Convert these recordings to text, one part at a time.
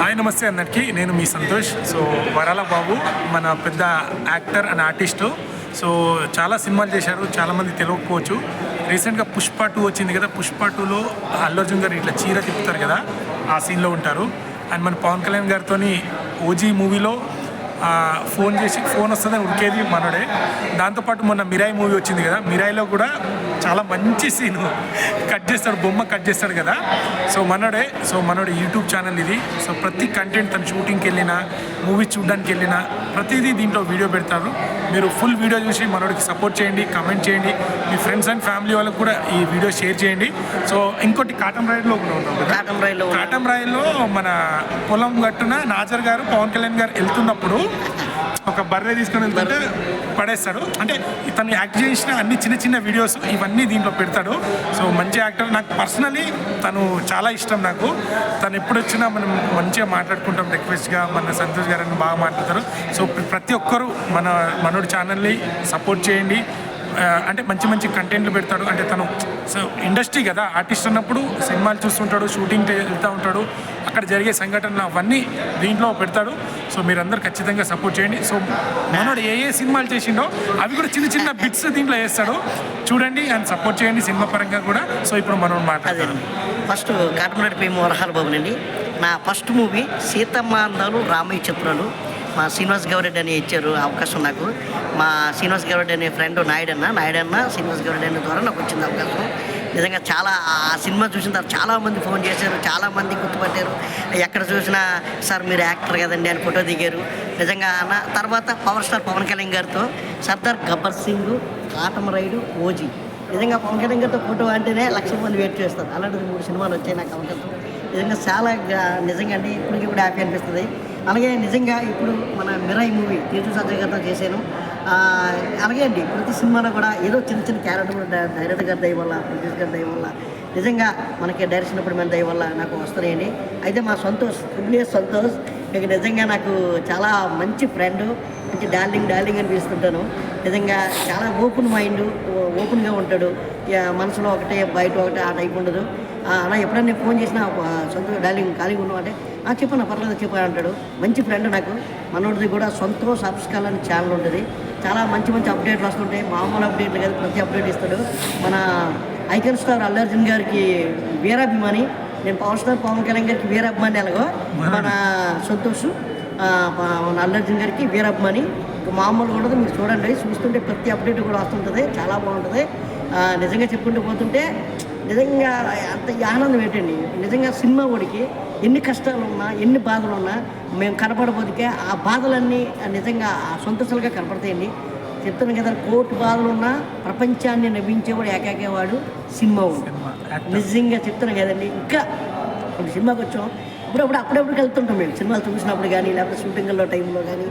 Hi నమస్తే అందరికీ. నేను మీ సంతోష్. సో వరాల బాబు మన పెద్ద యాక్టర్ అండ్ ఆర్టిస్టు. సో చాలా సినిమాలు చేశారు చాలామంది తెలియకపోవచ్చు రీసెంట్గా పుష్ప టూ వచ్చింది కదా పుష్ప టూలో అల్లు అర్జున్ గారు ఇట్లా చీర తిప్పుతారు కదా ఆ సీన్లో ఉంటారు. అండ్ మన పవన్ కళ్యాణ్ గారితో ఓజీ మూవీలో ఫోన్ చేసి ఫోన్ వస్తుందని ఉరికేది మనడే. దాంతోపాటు మొన్న మిరాయి మూవీ వచ్చింది కదా మిరాయిలో కూడా చాలా మంచి సీన్. కట్ చేస్తాడు బొమ్మ కట్ చేస్తాడు కదా. సో మనడే సో మనోడు యూట్యూబ్ ఛానల్ ఇది. సో ప్రతి కంటెంట్ తను షూటింగ్కి వెళ్ళినా మూవీ చూడడానికి వెళ్ళినా ప్రతిదీ దీంట్లో వీడియో పెడతారు. మీరు ఫుల్ వీడియో చూసి మనోడికి సపోర్ట్ చేయండి కమెంట్ చేయండి. మీ ఫ్రెండ్స్ అండ్ ఫ్యామిలీ వాళ్ళకు కూడా ఈ వీడియో షేర్ చేయండి. సో ఇంకోటి కాటన్ రైడ్లో కూడా ఉన్నాం కాటం ఉన్న- కాటం రాయిలో మన పొలం గట్టున నాజర్ గారు పవన్ కళ్యాణ్ గారు వెళ్తున్నప్పుడు ఒక బర్రె తీసుకొని వెళ్తుంటే పడేస్తాడు. అంటే తను యాక్ట్ చేసిన అన్ని చిన్న చిన్న వీడియోస్ ఇవన్నీ దీంట్లో పెడతాడు. సో మంచి యాక్టర్. నాకు పర్సనలీ తను చాలా ఇష్టం నాకు. తను ఎప్పుడు వచ్చినా మనం మంచిగా మాట్లాడుకుంటాం. రిక్వెస్ట్గా మన సంతోష్ గారని బాగా మాట్లాడతారు. సో ప్రతి ఒక్కరూ మన మనోడి ఛానల్ని సపోర్ట్ చేయండి. అంటే మంచి మంచి కంటెంట్లు పెడతాడు. అంటే తను సో ఇండస్ట్రీ కదా. ఆర్టిస్ట్ అన్నప్పుడు సినిమాలు చూస్తుంటాడు షూటింగ్ వెళ్తూ ఉంటాడు. అక్కడ జరిగే సంఘటనలు అవన్నీ దీంట్లో పెడతాడు. సో మీరందరూ ఖచ్చితంగా సపోర్ట్ చేయండి. సో మనోడు ఏ ఏ సినిమాలు చేసిండో అవి కూడా చిన్న చిన్న బిట్స్ దీంట్లో వేస్తాడు. చూడండి అండ్ సపోర్ట్ చేయండి సినిమా పరంగా కూడా. సో ఇప్పుడు మనోడు మాట్లాడతాడు అదేనండి ఫస్ట్ కాటమరెడ్డి పి మోహన్ బాబు అండి. నా ఫస్ట్ మూవీ సీతమ్మ అందాలు రామయ్య చిత్రాలు మా శ్రీనివాస్ గౌరెడ్డి అని ఇచ్చారు అవకాశం నాకు. మా శ్రీనివాస్ గౌరెడ్డి అనే ఫ్రెండ్ నాయుడన్న. నాయుడన్న శ్రీనివాస్ గౌరెడ్డి అనే ద్వారా నాకు వచ్చింది అవకాశం. నిజంగా చాలా ఆ సినిమా చూసిన తర్వాత చాలా మంది ఫోన్ చేశారు చాలామంది గుర్తుపట్టారు. ఎక్కడ చూసినా సార్ మీరు యాక్టర్ కదండి అని ఫోటో దిగారు. నిజంగా నా తర్వాత పవర్ స్టార్ పవన్ కళ్యాణ్ గారితో సర్దార్ గబ్బర్ సింగ్ ఆటమ రైడు ఓజీ. నిజంగా పవన్ కళ్యాణ్ గారితో ఫోటో అంటేనే లక్ష మంది వెయిట్ చేస్తారు. అలాంటిది మూడు సినిమాలు వచ్చాయి నాకు అవకాశం. నిజంగా చాలా నిజంగా అంటే ఇప్పటికీ కూడా హ్యాపీ అనిపిస్తుంది. అలాగే నిజంగా ఇప్పుడు మన మిరాయి మూవీ తీర్థ సంజయ్ గారితో చేశాను. అలాగే అండి ప్రతి సినిమాలో కూడా ఏదో చిన్న చిన్న క్యారెక్టర్ డైరెక్టర్ గారి దయ వల్ల ప్రొడ్యూసర్ గారి దయ వల్ల నిజంగా మనకి డైరెక్షన్ మన దయ వల్ల నాకు వస్తున్నాయండి. అయితే మా సంతోష్ పుణ్య సంతోష్ ఇక నిజంగా నాకు చాలా మంచి ఫ్రెండ్ మంచి డార్లింగ్ డార్లింగ్ అని పిలుస్తుంటాను నిజంగా చాలా ఓపెన్ మైండ్ ఓపెన్గా ఉంటాడు. మనసులో ఒకటే బయట ఒకటే ఆ టైప్ ఉండదు. అలా ఎప్పుడైనా నేను ఫోన్ చేసినా సొంత డార్లింగ్ ఖాళీగా ఉన్నావు అంటే ఆ చెప్పన్నా పర్లేదు చెప్పాను అంటాడు. మంచి ఫ్రెండ్ నాకు. మనోడిది కూడా సొంత సబ్స్కాల్ అని ఛానల్ ఉంటుంది. చాలా మంచి మంచి అప్డేట్లు వస్తుంటాయి. మామూలు అప్డేట్లు కాదు ప్రతి అప్డేట్ ఇస్తాడు. మన ఐకన్ స్టార్ అల్లర్జున్ గారికి వీరాభిమాని. నేను పవర్ స్టార్ పవన్ కళ్యాణ్ గారికి వీరాభిమాని ఎలాగో. మన సంతోష్ మన అల్లర్జున్ గారికి వీరాభిమాని. మామూలు మామూలుగా ఉండదు మీరు చూడండి. చూస్తుంటే ప్రతి అప్డేట్ కూడా వస్తుంటుంది. చాలా బాగుంటుంది. నిజంగా చెప్పుకుంటూ పోతుంటే నిజంగా అంత ఆనందం ఏంటండి? నిజంగా సినిమా వాడికి ఎన్ని కష్టాలు ఉన్నా ఎన్ని బాధలు ఉన్నా మేము కనపడబోదికే ఆ బాధలన్నీ నిజంగా ఆ సంతోషాలుగా కనపడతాయండి. చెప్తాను కదా కోటి బాధలు ఉన్నా ప్రపంచాన్ని నవ్వించేవాడు ఏకాకేవాడు సినిమా. నిజంగా చెప్తాను కదండి. ఇంకా ఇప్పుడు సినిమాకి వచ్చాం. అప్పుడప్పుడు అప్పుడప్పుడు కలుతుంటాం మేము. సినిమాలు చూసినప్పుడు కానీ లేకపోతే షూటింగ్లో టైంలో కానీ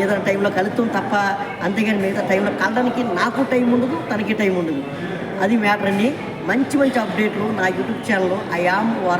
ఏదైనా టైంలో కలుస్తాం తప్ప అంతేగాని మిగతా టైంలో కలడానికి నాకు టైం ఉండదు తనకి టైం ఉండదు. అది మ్యాటర్ అండి. మంచి మంచి అప్డేట్లు నా యూట్యూబ్ ఛానల్లో ఐ ఆమ్